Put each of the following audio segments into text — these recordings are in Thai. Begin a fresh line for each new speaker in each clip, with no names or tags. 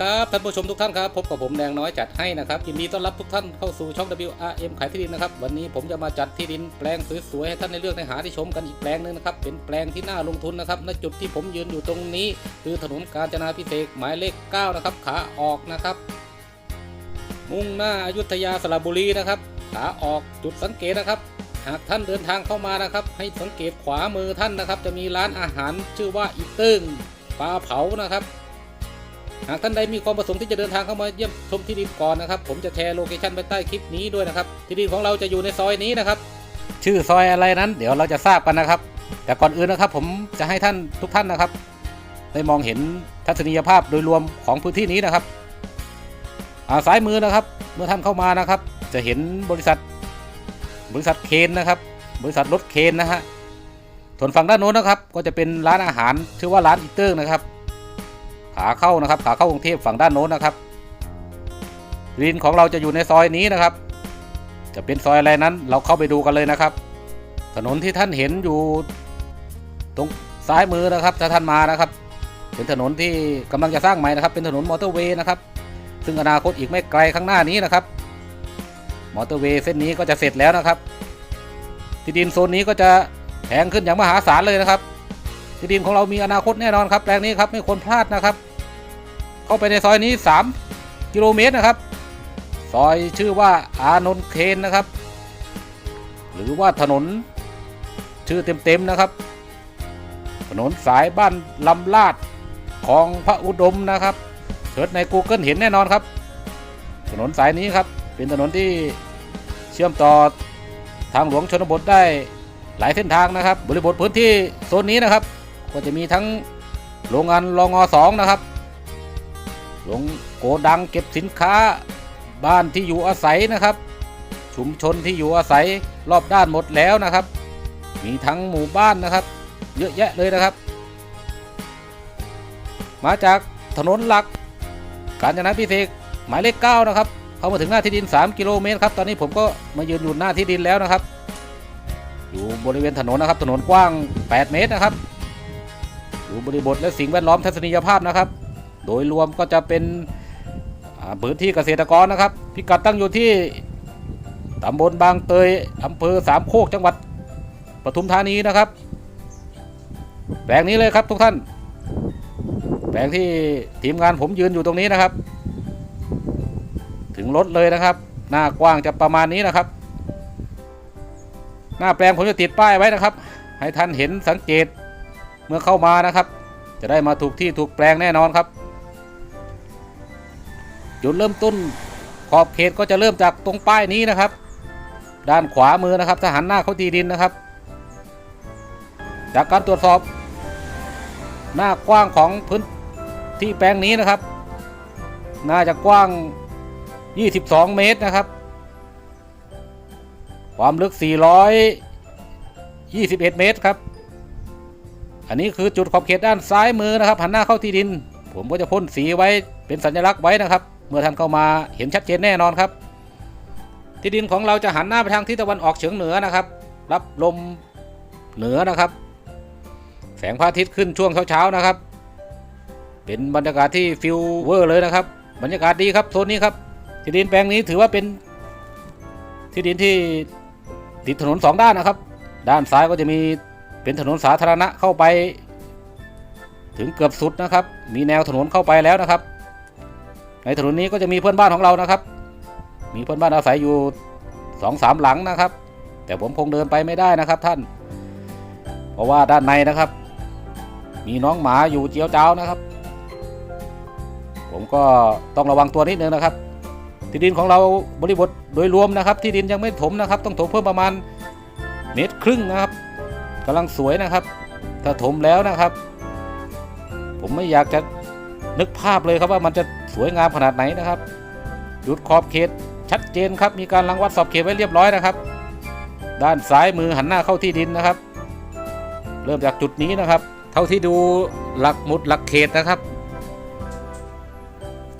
ครับท่านผู้ชมทุกท่านครับพบกับผมแดงน้อยจัดให้นะครับยินดีต้อนรับทุกท่านเข้าสู่ช่อง WRM ขายที่ดินนะครับวันนี้ผมจะมาจัดที่ดินแปลงสวยๆให้ท่านได้เลือกในหาที่ชมกันอีกแปลงหนึงนะครับเป็นแปลงที่น่าลงทุนนะครับณจุดที่ผมยืนอยู่ตรงนี้ คือถนนกาญจนาพิเศษหมายเลข 9 นะครับขาออกนะครับ มุ่งหน้าอายุทยาสระบุรีนะครับขาออกจุดสังเกตนะครับ หากท่านเดินทางเข้ามานะครับ ให้สังเกตขวามือท่านนะครับ จะมีร้านอาหารชื่อว่าอีตึ้งปลาเผานะครับ หากท่านใดมีความประสงค์ที่จะเดินทางเข้ามาเยี่ยมชมที่ดินก่อนนะครับ ผมจะแชร์โลเคชั่นไว้ใต้คลิปนี้ด้วยนะครับ ที่ดินของเราจะอยู่ในซอยนี้นะครับ ชื่อซอยอะไรนั้น เดี๋ยวเราจะทราบกันนะครับ แต่ก่อนอื่นนะครับ ผมจะให้ท่านทุกท่านนะครับ ได้มองเห็นทัศนียภาพโดยรวมของพื้นที่นี้นะครับาซ้ายมือนะครับ เมื่อท่านเข้ามานะครับ จะเห็นบริษัท บริษัทเคนนะครับ บริษัทรถเคนนะฮะส่วนฝั่งด้านโน้นนะครับ ก็จะเป็นร้านอาหารชื่อว่าร้านอีเติ้งนะครับ ขาเข้านะครับ ขาเข้ากรุงเทพฝั่งด้านโน้นนะครับรินของเราจะอยู่ในซอยนี้นะครับ จะเป็นซอยอะไรนั้นเราเข้าไปดูกันเลยนะครับ ถนนที่ท่านเห็นอยู่ตรงซ้ายมือนะครับถ้าท่านมานะครับ เป็นถนนที่กำลังจะสร้างใหม่นะครับ เป็นถนนมอเตอร์เวย์นะครับ ซึ่งอนาคตอีกไม่ไกลข้างหน้านี้นะครับ มอเตอร์เวย์เส้นนี้ก็จะเสร็จแล้วนะครับ ที่ดินโซนนี้ก็จะแพงขึ้นอย่างมหาศาลเลยนะครับ ที่ดินของเรามีอนาคตแน่นอนครับแปลงนี้ครับไม่ควรพลาดนะครับ เข้าไปในซอยนี้ 3 กิโลเมตรนะครับ ซอยชื่อว่าอานนท์เคนนะครับ หรือว่าถนนชื่อเต็มๆนะครับ ถนนสายบ้านลำลาดของพระอุดมนะครับเสิร์ชใน Google เห็นแน่นอนครับ ถนนสายนี้ครับเป็นถนนที่เชื่อมต่อทางหลวงชนบทได้หลายเส้นทางนะครับ บริบทพื้นที่โซนนี้นะครับ ก็จะมีทั้งโรงงานรองอสองนะครับโรงโกดังเก็บสินค้าบ้านที่อยู่อาศัยนะครับ ชุมชนที่อยู่อาศัยรอบด้านหมดแล้วนะครับ มีทั้งหมู่บ้านนะครับ เยอะแยะเลยนะครับ มาจากถนนหลัก กาญจนาพิเศษหมายเลข9นะครับเข้ามาถึงหน้าที่ดิน 3 กิโลเมตรครับตอนนี้ผมก็มายืนอยู่หน้าที่ดินแล้วนะครับ อยู่บริเวณถนนนะครับถนนกว้าง 8 เมตรนะครับ อยู่บริบทและสิ่งแวดล้อมทัศนียภาพนะครับ โดยรวมก็จะเป็นพื้นที่เกษตรกรนะครับ พิกัดตั้งอยู่ที่ตำบลบางเตยอำเภอสามโคกจังหวัดปทุมธานีนะครับแปลงนี้เลยครับทุกท่าน แปลงที่ทีมงานผมยืนอยู่ตรงนี้นะครับ ถึงรถเลยนะครับ หน้ากว้างจะประมาณนี้นะครับ หน้าแปลงผมจะติดป้ายไว้นะครับ ให้ท่านเห็นสังเกต เมื่อเข้ามานะครับ จะได้มาถูกที่ถูกแปลงแน่นอนครับ จุดเริ่มต้นขอบเขตก็จะเริ่มจากตรงป้ายนี้นะครับ ด้านขวามือนะครับถ้าหันหน้าเข้าที่ดินนะครับ จากการตรวจสอบ หน้ากว้างของพื้นที่แปลงนี้นะครับ น่าจะกว้าง 22 เมตรนะครับ ความลึก 421 เมตรครับ อันนี้คือจุดขอบเขตด้านซ้ายมือนะครับหันหน้าเข้าที่ดิน ผมก็จะพ่นสีไว้เป็นสัญลักษณ์ไว้นะครับ เมื่อท่านเข้ามาเห็นชัดเจนแน่นอนครับ ที่ดินของเราจะหันหน้าไปทางทิศตะวันออกเฉียงเหนือนะครับ รับลมเหนือนะครับ แสงพระอาทิตย์ขึ้นช่วงเช้าๆนะครับ เป็นบรรยากาศที่ฟิลเวอร์เลยนะครับ บรรยากาศดีครับโซนนี้ครับที่ดินแปลงนี้ถือว่าเป็นที่ดินที่ติดถนนสองด้านนะครับ ด้านซ้ายก็จะมี เป็นถนนสาธารณะเข้าไป ถึงเกือบสุดนะครับ มีแนวถนนเข้าไปแล้วนะครับ ในถนนนี้ก็จะมีเพื่อนบ้านของเรานะครับ มีเพื่อนบ้านอาศัยอยู่สองสามหลังนะครับ แต่ผมคงเดินไปไม่ได้นะครับท่าน เพราะว่าด้านในนะครับ มีน้องหมาอยู่เจียวเจ้านะครับ ผมก็ต้องระวังตัวนิดนึงนะครับ ที่ดินของเราบริบทโดยรวมนะครับ ที่ดินยังไม่ถมนะครับ ต้องถมเพิ่มประมาณเมตรครึ่งนะครับ กำลังสวยนะครับ ถ้าถมแล้วนะครับ ผมไม่อยากจะนึกภาพเลยครับว่ามันจะสวยงามขนาดไหนนะครับจุดขอบเขตชัดเจนครับ มีการรังวัดสอบเขตไว้เรียบร้อยนะครับ ด้านซ้ายมือหันหน้าเข้าที่ดินนะครับ เริ่มจากจุดนี้นะครับ เท่าที่ดูหลักหมุดหลักเขตนะครับ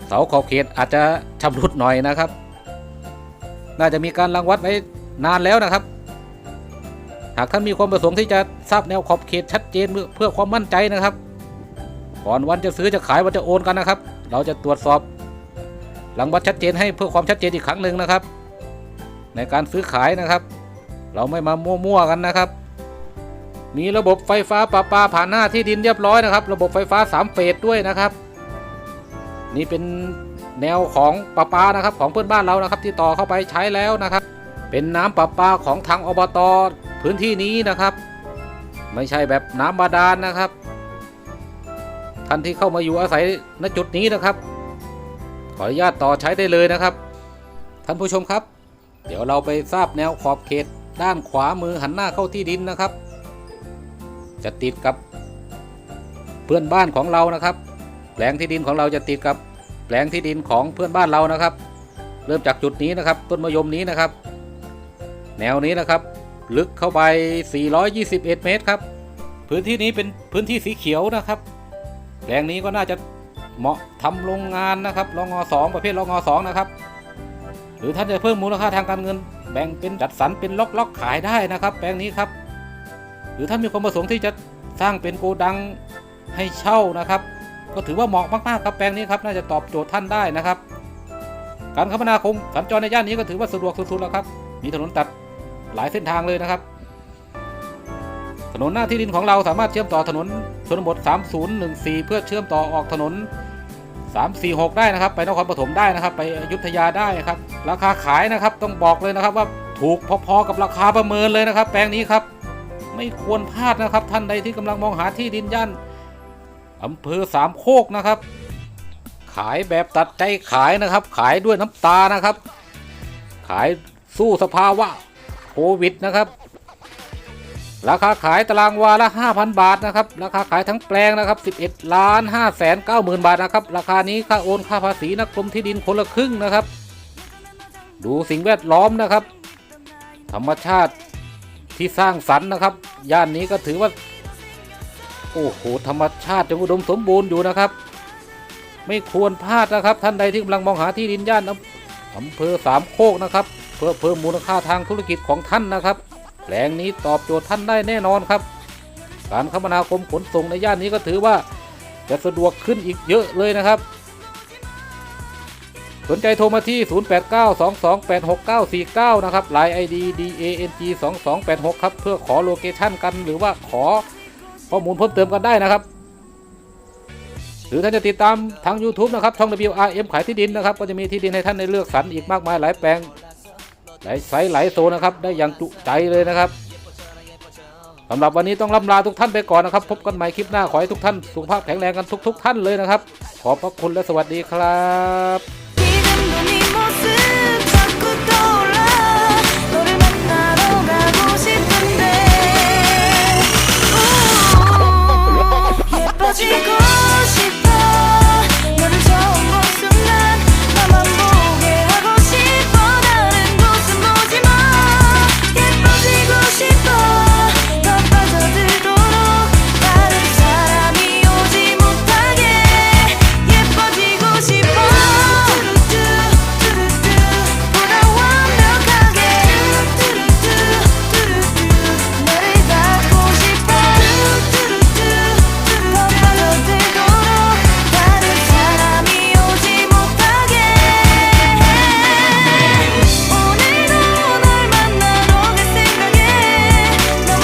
เสาขอบเขตอาจจะชำรุดหน่อยนะครับ น่าจะมีการรังวัดไว้นานแล้วนะครับ หากท่านมีความประสงค์ที่จะทราบแนวขอบเขตชัดเจนเพื่อความมั่นใจนะครับ ก่อนวันจะซื้อจะขายวันจะโอนกันนะครับ เราจะตรวจสอบ หลังวัดชัดเจนให้เพื่อความชัดเจนอีกครั้งหนึ่งนะครับ ในการซื้อขายนะครับ เราไม่มามั่วๆกันนะครับ มีระบบไฟฟ้าประปาผ่านหน้าที่ดินเรียบร้อยนะครับ ระบบไฟฟ้าสามเฟสด้วยนะครับ นี่เป็นแนวของประปานะครับของเพื่อนบ้านเรานะครับ ที่ต่อเข้าไปใช้แล้วนะครับ เป็นน้ำประปาของทางอบต พื้นที่นี้นะครับ ไม่ใช่แบบน้ำบาดาลนะครับ ท่านที่เข้ามาอยู่อาศัยณจุดนี้นะครับ ขออนุญาตต่อใช้ได้เลยนะครับ ท่านผู้ชมครับ เดี๋ยวเราไปทราบแนวขอบเขตด้านขวามือหันหน้าเข้าที่ดินนะครับ จะติดกับเพื่อนบ้านของเรานะครับแปลงที่ดินของเราจะติดกับแปลงที่ดินของเพื่อนบ้านเรานะครับ เริ่มจากจุดนี้นะครับ ต้นมะยมนี้นะครับ แนวนี้นะครับ ลึกเข้าไป 421 เมตรครับ พื้นที่นี้เป็นพื้นที่สีเขียวนะครับแปลงนี้ก็น่าจะเหมาะทำโรงงานนะครับรองอสองประเภทรองอสองนะครับ หรือท่านจะเพิ่มมูลค่าทางการเงิน แบ่งเป็นจัดสรรเป็นล็อกๆขายได้นะครับ แปลงนี้ครับ หรือท่านมีความประสงค์ที่จะสร้างเป็นโกดังให้เช่านะครับ ก็ถือว่าเหมาะมากๆครับแปลงนี้ครับน่าจะตอบโจทย์ท่านได้นะครับ การคมนาคมสัญจรในย่านนี้ก็ถือว่าสะดวกสุดๆแล้วครับ มีถนนตัด หลายเส้นทางเลยนะครับ ถนนหน้าที่ดินของเราสามารถเชื่อมต่อถนนชนบท 3014 เพื่อเชื่อมต่อออกถนน 346 ได้นะครับ ไปนครปฐมได้นะครับ ไปอยุธยาได้ครับ ราคาขายนะครับต้องบอกเลยนะครับว่าถูกพอๆกับราคาประเมินเลยนะครับ แปลงนี้ครับ ไม่ควรพลาดนะครับ ท่านใดที่กำลังมองหาที่ดินย่านอำเภอสามโคกนะครับ ขายแบบตัดใจขายนะครับ ขายด้วยน้ำตานะครับ ขายสู้สภาวะ โควิดนะครับ ราคาขายตารางวาละ 5,000 บาทนะครับ ราคาขายทั้งแปลงนะครับ 11ล้าน5แสน9หมื่นบาทนะครับ ราคานี้ค่าโอนค่าภาษีนักกรมที่ดินคนละครึ่งนะครับ ดูสิ่งแวดล้อมนะครับ ธรรมชาติที่สร้างสรรค์นะครับ ย่านนี้ก็ถือว่า โอ้โห ธรรมชาติยังอุดมสมบูรณ์อยู่นะครับ ไม่ควรพลาดนะครับ ท่านใดที่กำลังมองหาที่ดินย่านอำเภอสามโคกนะครับ เพื่อเพิ่มมูลค่าทางธุรกิจของท่านนะครับแปลงนี้ตอบโจทย์ท่านได้แน่นอนครับ การคมนาคมขนส่งในย่านนี้ก็ถือว่าจะสะดวกขึ้นอีกเยอะเลยนะครับ สนใจโทรมาที่ 0892286949 นะครับ Line ID DANG 2286ครับ เพื่อขอโลเคชั่นกันหรือว่าขอข้อมูลเพิ่มเติมกันได้นะครับ หรือท่านจะติดตามทาง YouTube นะครับ ช่อง WRM ขายที่ดินนะครับ ก็จะมีที่ดินให้ท่านได้เลือกสรรอีกมากมายหลายแปลง ไซส์หลโซนนะครับ ได้อย่างจุใจเลยนะครับสำหรับวันนี้ต้องล่ำลาทุกท่านไปก่อนนะครับ พบกันใหม่คลิปหน้าขอให้ทุกท่านสุขภาพแข็งแรงกันทุก ๆ ท่านเลยนะครับ ขอบพระคุณและสวัสดีครับ